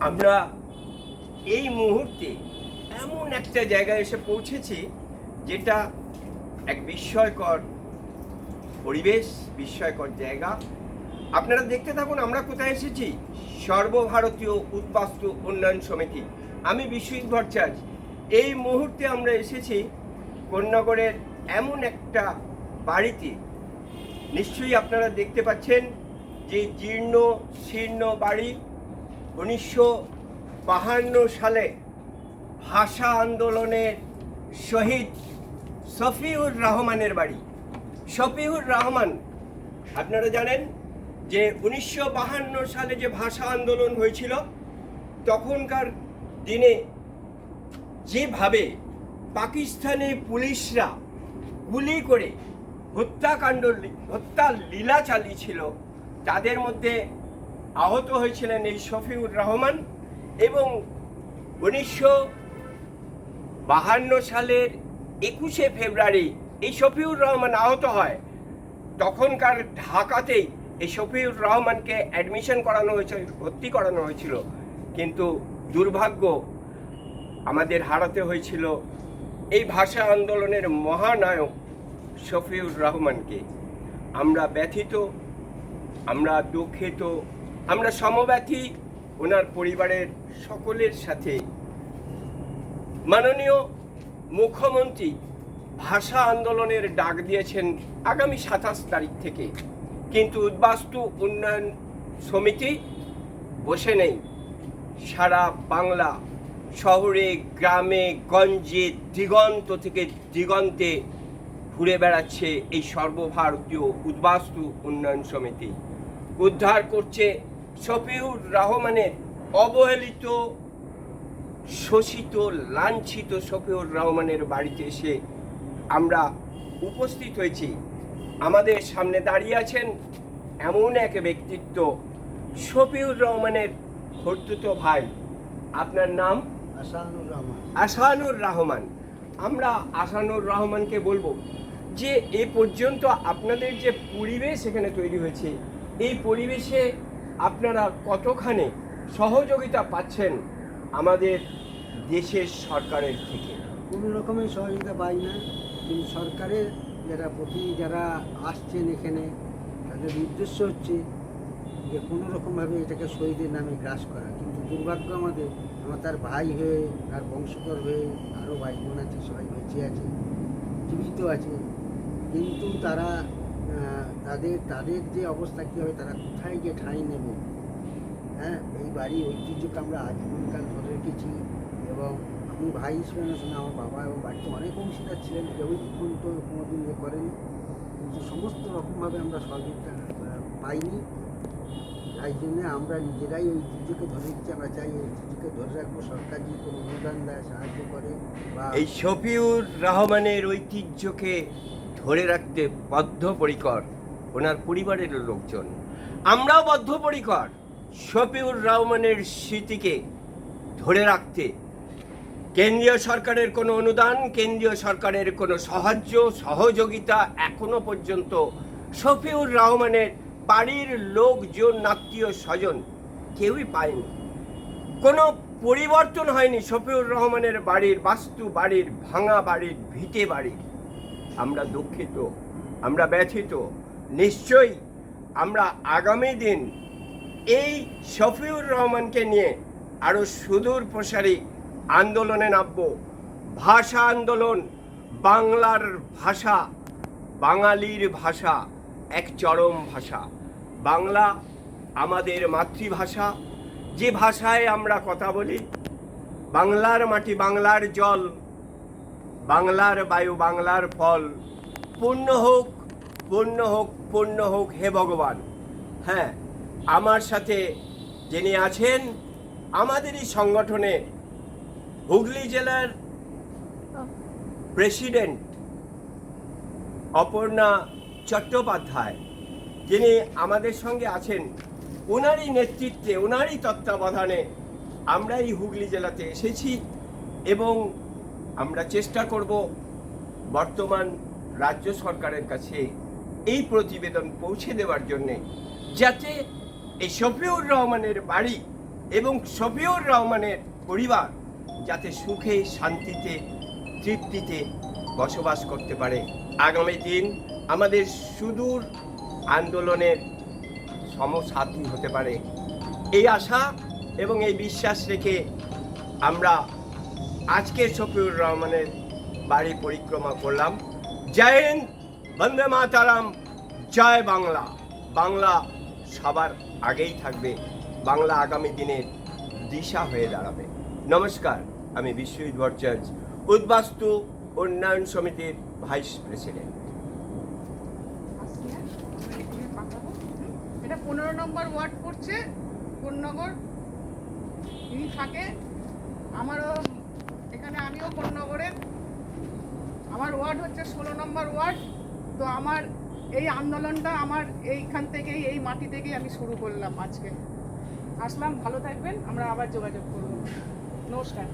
আমরা এই মুহূর্তে এমন একটা জায়গায় এসে পৌঁছেছি যেটা এক বিস্ময়কর পরিবেশ, বিস্ময়কর জায়গা। আপনারা দেখতে থাকুন, আমরা কোথায় এসেছি? সর্বভারতীয় উদ্বাস্তু উন্নয়ন সমিতি। আমি বিশ্বজিৎ ভট্টাচার্য। এই মুহূর্তে আমরা এসেছি কোন্নগরের এমন একটা বাড়িতে। নিশ্চয়ই আপনারা দেখতে পাচ্ছেন যে জীর্ণ, শীর্ণ বাড়ি। উনিশশো বাহান্ন সালে ভাষা আন্দোলনের শহীদ শফিউর রহমানের বাড়ি। শফিউর রহমান, আপনারা জানেন যে উনিশশো বাহান্ন সালে যে ভাষা আন্দোলন হয়েছিল, তখনকার দিনে যেভাবে পাকিস্তানি পুলিশরা গুলি করে হত্যাকাণ্ড হত্যা লীলা চালিয়েছিল, তাদের মধ্যে আহত হয়েছিলেন এই শফিউর রহমান এবং উনিশশো বাহান্ন সালের একুশে ফেব্রুয়ারি এই শফিউর রহমান আহত হয়। তখনকার ঢাকাতেই এই শফিউর রহমানকে অ্যাডমিশন করানো হয়েছিল ভর্তি করানো হয়েছিল। কিন্তু দুর্ভাগ্য আমাদের হারাতে হয়েছিল এই ভাষা আন্দোলনের মহানায়ক শফিউর রহমানকে। আমরা ব্যথিত, আমরা দুঃখিত আমরা সমব্যথী ওনার পরিবারের সকলের সাথে মাননীয় মুখ্যমন্ত্রী ভাষা আন্দোলনের ডাক দিয়েছেন আগামী সাতাশ তারিখ থেকে। কিন্তু উদ্বাস্তু উন্নয়ন সমিতি বসে নেই। সারা বাংলা শহরে, গ্রামে, গঞ্জে, দিগন্ত থেকে দিগন্তে ঘুরে বেড়াচ্ছে এই সর্বভারতীয় উদ্বাস্তু উন্নয়ন সমিতি। উদ্ধার করছে শফিউর রহমানের অবহেলিত শোষিত লাঞ্ছিত শফিউর রহমানের বাড়িতে এসে আমরা উপস্থিত হয়েছি। আমাদের সামনে দাঁড়িয়ে আছেন এমন এক ব্যক্তিত্ব শফিউর রহমানের ভর্তুত ভাই। আপনার নাম? আসানুর রহমান। আসানুর রহমান। আমরা আসানুর রহমানকে বলব যে এ পর্যন্ত আপনাদের যে পরিবেশ এখানে তৈরি হয়েছে এই পরিবেশে আপনারা কতখানি সহযোগিতা পাচ্ছেন আমাদের দেশের সরকারের থেকে? কোনো রকমের সহযোগিতা পাই না, কিন্তু সরকারের যারা প্রতি যারা আসছেন এখানে, তাদের উদ্দেশ্য হচ্ছে যে কোনো রকমভাবে এটাকে শহীদের নামে গ্রাস করা। কিন্তু দুর্ভাগ্য আমাদের, আমার তার ভাই হয়ে, তার বংশধর হয়ে, আরও ভাই বোন আছে, সবাই বেঁচে আছে, জীবিত আছে। কিন্তু তারা তাদের তাদের যে অবস্থা কী হবে, তারা কোথায় গিয়ে ঠাঁই নেবে? হ্যাঁ এই বাড়ি ঐতিহ্যকে আমরা আজীবনকাল ধরে রেখেছি এবং আমি ভাই না শুনে, আমার বাবা এবং বাড়িতে অনেক অংশীদার ছিলেন, কেউই পর্যন্ত কোনোদিন ইয়ে করেনি। কিন্তু সমস্ত রকমভাবে আমরা সহযোগিতা পাইনি। তাই জন্য আমরা নিজেরাই ঐতিহ্যকে ধরে রেখেছি। আমরা চাই ঐতিহ্যকে ধরে রাখব। সরকার যদি কোনো অনুদান দেয়, সাহায্য করে বা এই শফিউর রহমানের ঐতিহ্যকে ধরে রাখতে বদ্ধপরিকর ওনার পরিবারের লোকজন। আমরাও বদ্ধপরিকর। শফিউর রহমানের স্মৃতিকে ধরে রাখতে কেন্দ্রীয় সরকারের কোনো অনুদান, কেন্দ্রীয় সরকারের কোনো সাহায্য, সহযোগিতা এখনও পর্যন্ত শফিউর রহমানের বাড়ির লোকজন, আত্মীয় স্বজন কেউই পায়নি। কোনো পরিবর্তন হয়নি শফিউর রহমানের বাড়ির বাস্তু, বাড়ির ভাঙা বাড়ির, ভিটে বাড়ির। আমরা দুঃখিত, আমরা ব্যথিত। নিশ্চয়ই আমরা আগামী দিন এই শফিউর রহমানকে নিয়ে আরও সুদূর প্রসারী আন্দোলনে নামব। ভাষা আন্দোলন, বাংলার ভাষা, বাঙালির ভাষা, এক চরম ভাষা। বাংলা আমাদের মাতৃভাষা। যে ভাষায় আমরা কথা বলি, বাংলার মাটি বাংলার জল বাংলার বায়ু, বাংলার ফল। পূর্ণ হোক পূর্ণ হোক পূর্ণ হোক হে ভগবান। হ্যাঁ আমার সাথে যিনি আছেন, আমাদেরই সংগঠনে হুগলি জেলার প্রেসিডেন্ট অপর্ণা চট্টোপাধ্যায়, যিনি আমাদের সঙ্গে আছেন ওনারই নেতৃত্বে ওনারই তত্ত্বাবধানে আমরা এই হুগলি জেলাতে এসেছি এবং আমরা চেষ্টা করব বর্তমান রাজ্য সরকারের কাছে এই প্রতিবেদন পৌঁছে দেওয়ার জন্যে, যাতে এই শফিউর রহমানের বাড়ি এবং শফিউর রহমানের পরিবার যাতে সুখে, শান্তিতে, তৃপ্তিতে বসবাস করতে পারে। আগামী দিন আমাদের সুদূর আন্দোলনের সমসাথী হতে পারে। এই আশা এবং এই বিশ্বাস রেখে আমরা আজকে শফিউর রহমানের বাড়ি পরিক্রমা করলাম। জয় হিন্দ, বন্দে মাতারাম, জয় বাংলা। বাংলা সবার আগেই থাকবে। বাংলা আগামী দিনের দিশা হয়ে দাঁড়াবে। নমস্কার, আমি বিশ্বজিৎ ভট্টাচার্য, উদ্বাস্তু উন্নয়ন সমিতির ভাইস প্রেসিডেন্ট? এটা পনেরো নম্বর ওয়ার্ড পড়ছে কোন্নগর তিনি থাকে আমারও এখানে আমিও কোন্নগরের আমার ওয়ার্ড হচ্ছে ষোলো নম্বর ওয়ার্ড। তো আমার এই আন্দোলনটা আমার এইখান থেকেই, এই মাটি থেকেই আমি শুরু করলাম আজকে। আসলাম, ভালো থাকবেন, আমরা আবার যোগাযোগ করব। নমস্কার।